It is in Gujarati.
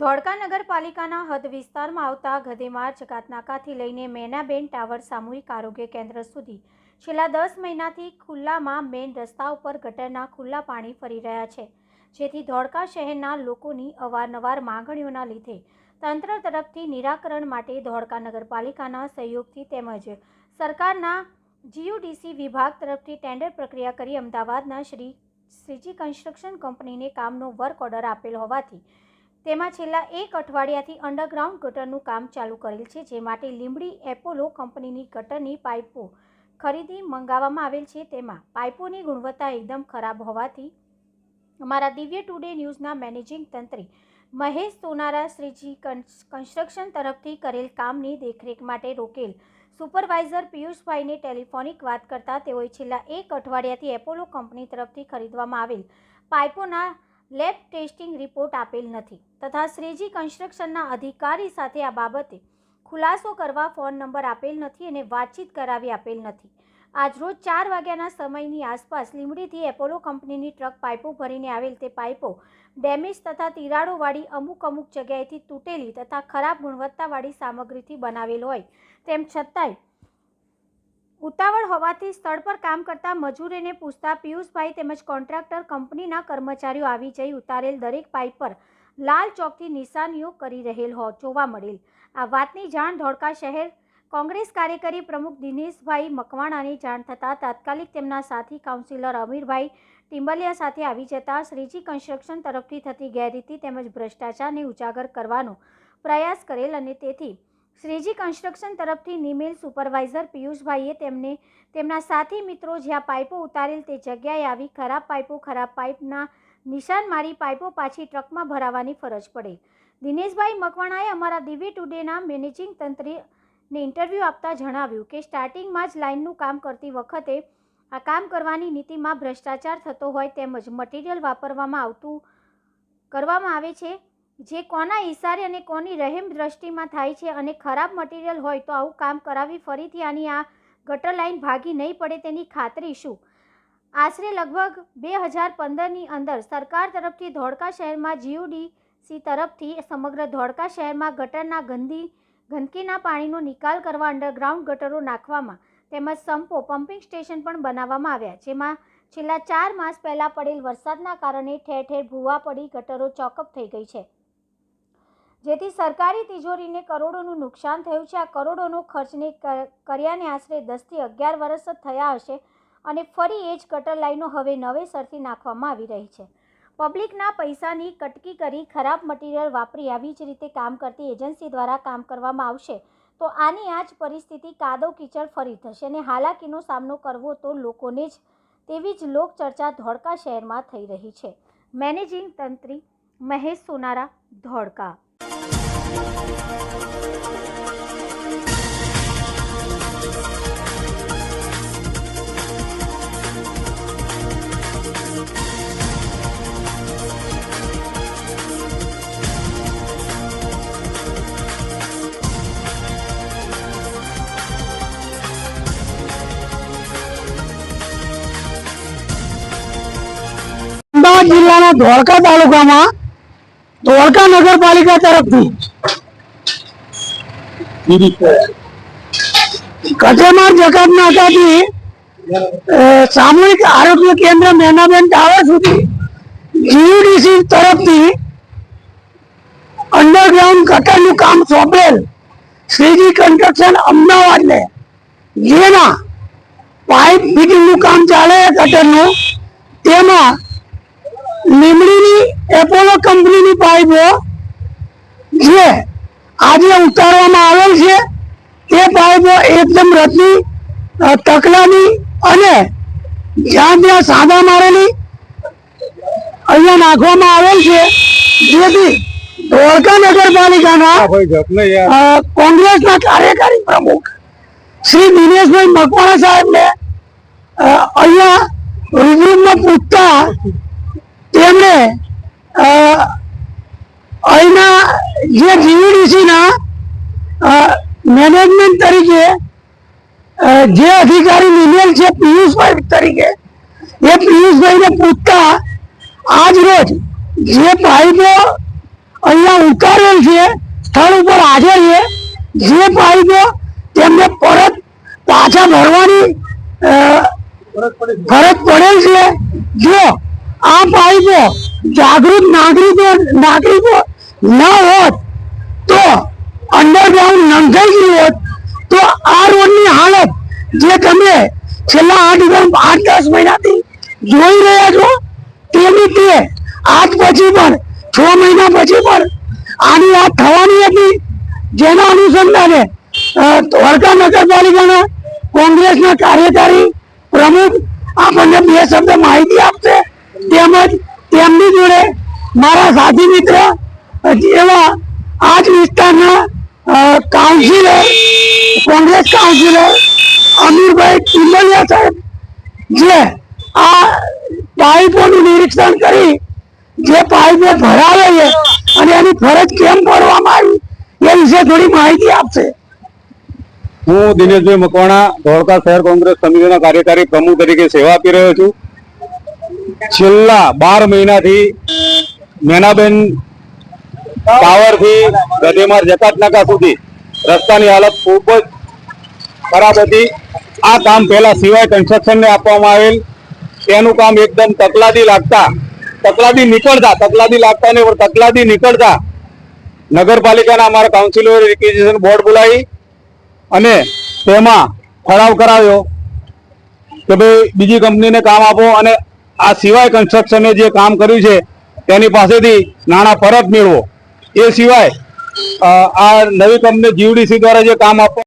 ધોળકા નગરપાલિકાના હદ વિસ્તારમાં આવતા ગધેમાર જકાતનાકાથી લઈને મેનાબેન ટાવર સામૂહિક આરોગ્ય કેન્દ્ર સુધી છેલ્લા દસ મહિનાથી ખુલ્લામાં મેઇન રસ્તા ઉપર ગટરના ખુલ્લા પાણી ફરી રહ્યા છે. જેથી ધોળકા શહેરના લોકોની અવારનવાર માંગણીઓના લીધે તંત્ર તરફથી નિરાકરણ માટે ધોળકા નગરપાલિકાના સહયોગથી તેમજ સરકારના જીયુડીસી વિભાગ તરફથી ટેન્ડર પ્રક્રિયા કરી અમદાવાદના શ્રી શ્રીજી કન્સ્ટ્રક્શન કંપનીને કામનો વર્ક ઓર્ડર આપેલ હોવાથી તેમાં છેલ્લા એક અઠવાડિયાથી અંડરગ્રાઉન્ડ ગટરનું કામ ચાલુ કરેલ છે, જે માટે લીંબડી એપોલો કંપનીની ગટરની પાઇપો ખરીદી મંગાવવામાં આવેલ છે. તેમાં પાઇપોની ગુણવત્તા એકદમ ખરાબ હોવાથી અમારા દિવ્ય ટુડે ન્યૂઝના મેનેજિંગ તંત્રી મહેશ સોનારા શ્રીજી કન્સ- કન્સ્ટ્રક્શન તરફથી કરેલ કામની દેખરેખ માટે રોકેલ. સુપરવાઇઝર પિયુષભાઈને ટેલિફોનિક વાત કરતાં તેઓએ છેલ્લા એક અઠવાડિયાથી એપોલો કંપની તરફથી ખરીદવામાં આવેલ પાઇપોના લેબ ટેસ્ટિંગ રિપોર્ટ આપેલ નથી. તથા શ્રીજી કન્સ્ટ્રક્શનના અધિકારી સાથે આ બાબતે ખુલાસો કરવા ફોન નંબર આપેલ નથી અને વાતચીત કરાવી આપેલ નથી. આજરોજ ચાર વાગ્યાના સમયની આસપાસ લીમડીથી એપોલો કંપનીની ટ્રક પાઇપો ભરીને આવેલ તે પાઇપો ડેમેજ તથા તિરાડોવાળી અમુક અમુક જગ્યાએથી તૂટેલી તથા ખરાબ ગુણવત્તાવાળી સામગ્રીથી બનાવેલ હોય. તેમ છતાંય ઉતાવળ હોવાથી સ્થળ પર કામ કરતા મજૂરોને પૂછતા પિયુષભાઈ તેમજ કોન્ટ્રાક્ટર કંપનીના કર્મચારીઓ આવી જઈ ઉતારેલ દરેક પાઇપ પર લાલ ચોકથી નિશાનીઓ કરી રહેલ હો જોવા મળેલ. આ વાતની જાણ ધોળકા શહેર કોંગ્રેસ કાર્યકારી પ્રમુખ દિનેશભાઈ મકવાણાની જાણ થતાં તાત્કાલિક તેમના સાથી કાઉન્સિલર અમીરભાઈ ટિમ્બલિયા સાથે આવી જતા શ્રીજી કન્સ્ટ્રક્શન તરફથી થતી ગેરરીતિ તેમજ ભ્રષ્ટાચારને ઉજાગર કરવાનો પ્રયાસ કરેલ અને તેથી શ્રીજી કન્સ્ટ્રક્શન તરફથી નિમેલ સુપરવાઇઝર પિયુષભાઈએ તેમને તેમના સાથી મિત્રો જ્યાં પાઇપો ઉતારેલ તે જગ્યાએ આવી ખરાબ પાઇપો, ખરાબ પાઇપના નિશાન મારી પાઇપો પાછી ટ્રકમાં ભરાવાની ફરજ પડે. દિનેશભાઈ મકવાણાએ અમારા દિવી ટુડેના મેનેજિંગ તંત્રીને ઇન્ટરવ્યૂ આપતા જણાવ્યું કે સ્ટાર્ટિંગમાં જ લાઇનનું કામ કરતી વખતે આ કામ કરવાની નીતિમાં ભ્રષ્ટાચાર થતો હોય તેમજ મટીરિયલ વાપરવામાં આવતું કરવામાં આવે છે જે કોના ઈશારે અને કોની રહેમ દ્રષ્ટિમાં થાય છે અને ખરાબ મટીરિયલ હોય તો આવું કામ કરાવી ફરીથી આની આ ગટર લાઈન ભાગી નહીં પડે તેની ખાતરી શું? આશરે લગભગ બે હજાર પંદરની અંદર સરકાર તરફથી ધોળકા શહેરમાં જીયુડીસી તરફથી સમગ્ર ધોળકા શહેરમાં ગટરના ગંદી, ગંદકીના પાણીનો નિકાલ કરવા અંડરગ્રાઉન્ડ ગટરો નાખવામાં તેમજ સંપો પમ્પિંગ સ્ટેશન પણ બનાવવામાં આવ્યા, જેમાં છેલ્લા ચાર માસ પહેલાં પડેલ વરસાદના કારણે ઠેર ઠેર ભૂવા પડી ગટરો ચોકઅપ થઈ ગઈ છે. જેથી સરકારી તિજોરીને કરોડોનું નુકસાન થયું છે. આ કરોડોનો ખર્ચને કર્યાને આશરે દસથી અગિયાર વર્ષ જ થયા હશે અને ફરી એ જ કટર લાઈનો હવે નવેસરથી નાખવામાં આવી રહી છે. પબ્લિકના પૈસાની કટકી કરી ખરાબ મટીરિયલ વાપરી આવી જ રીતે કામ કરતી એજન્સી દ્વારા કામ કરવામાં આવશે તો આની આ જ પરિસ્થિતિ કાદવ કીચડ ફરી થશે અને હાલાકીનો સામનો કરવો તો લોકોને જ તેવી જ લોકચર્ચા ધોળકા શહેરમાં થઈ રહી છે. મેનેજિંગ તંત્રી મહેશ સોનારા, ધોળકા. જિલ્લાના ધોળકા તાલુકામાં ધોળકા નગરપાલિકા તરફથી. કચેમાર જકાત નાકાથી સામૂહિક આરોગ્ય કેન્દ્ર મેનાબેન ટાવર સુધી જીયુડીસી તરફથી અંડરગ્રાઉન્ડ ગટરનું કામ સોંપેલ શ્રીજી કન્સ્ટ્રક્શન અમદાવાદને. જેના પાઇપ ફિટિંગનું કામ ચાલે ગટરનું. તેમાં લીમડીની એપોલો જે આજે ઉતારવામાં આવેલ છે તે પાઇપો એકદમ રત્ની તકલાની અને જ્યાં ત્યાં સાદા મારેલી અહીંયા નાખવામાં આવેલ છે જેથી ધોળકા નગરપાલિકાના કોંગ્રેસના કાર્યકારી પ્રમુખ શ્રી દિનેશભાઈ મકવાણા સાહેબને અહીંયા રૂબરૂમાં પૂછતા તેમણે અહીંના જે જીવીડીસીના મેનેજમેન્ટ તરીકે જે અધિકારી નિમેલ છે પિયુષભાઈ તરીકે, એ પિયુષભાઈને પૂછતા આજ રોજ જે પાઇપો અહીંયા ઉતારેલ છે, સ્થળ ઉપર હાજર છે, જે પાઇપો તેમને પરત પાછા ભરવાની ફરજ પડેલ છે. જો આ પાઇપો જાગૃત નાગરિકો નાગરિકો ના હોત તો અંડરગ્રાઉન્ડ નંખાઈ ગયું હોત તો આ રોડની હાલત જે તમે છેલ્લા આઠ આઠ દસ મહિનાથી જોઈ રહ્યા છો તેની તે આજ પછી પણ, છ મહિના પછી પણ આની વાત થવાની હતી. જેના અનુસંધાને દ્વારકા નગરપાલિકાના કોંગ્રેસના કાર્યકારી પ્રમુખ આપણને બે શબ્દ માહિતી આપશે. તેમજ તેમની જોડે મારા સાથી મિત્ર એવા આ જ વિસ્તારના કાઉન્સિલર કોંગ્રેસ કાઉન્સિલર અમીરભાઈ ટિમ્બલિયા સાહેબ, જે આ પાઇપોનું નિરીક્ષણ કરી, જે પાઇપો ભરાવે છે અને એની ફરજ કેમ પાડવામાં આવી, એ વિશે થોડી માહિતી આપશે. હું દિનેશભાઈ મકવાણા, ધોળકા શહેર કોંગ્રેસ સમિતિના કાર્યકારી પ્રમુખ તરીકે સેવા આપી રહ્યો છું. છેલ્લા બાર મહિનાથી મેનાબેન ટાવરથી ગધેમાર જકાતનાકા સુધી. રસ્તાની હાલત ખૂબ જ ખરાબ હતી. આ કામ પહેલા સિવાય કન્સ્ટ્રક્શનને આપવામાં આવેલ. તેનું કામ એકદમ તકલાદી લાગતા. તકલાદી નીકળતા, તકલાદી લાગતા ને તકલાદી નીકળતા. નગરપાલિકાના અમારા કાઉન્સિલરે રિક્વિઝિશન બોર્ડ બોલાવી અને તેમાં ઠરાવ કરાવ્યો કે ભાઈ બીજી કંપનીને કામ આપો અને આ સિવાય કન્સ્ટ્રક્શને જે કામ કર્યું છે, તેની પાસેથી નાણાં પરત મેળવો. એ સિવાય આ નવી કંપની જીવડીસી દ્વારા જે કામ આપવા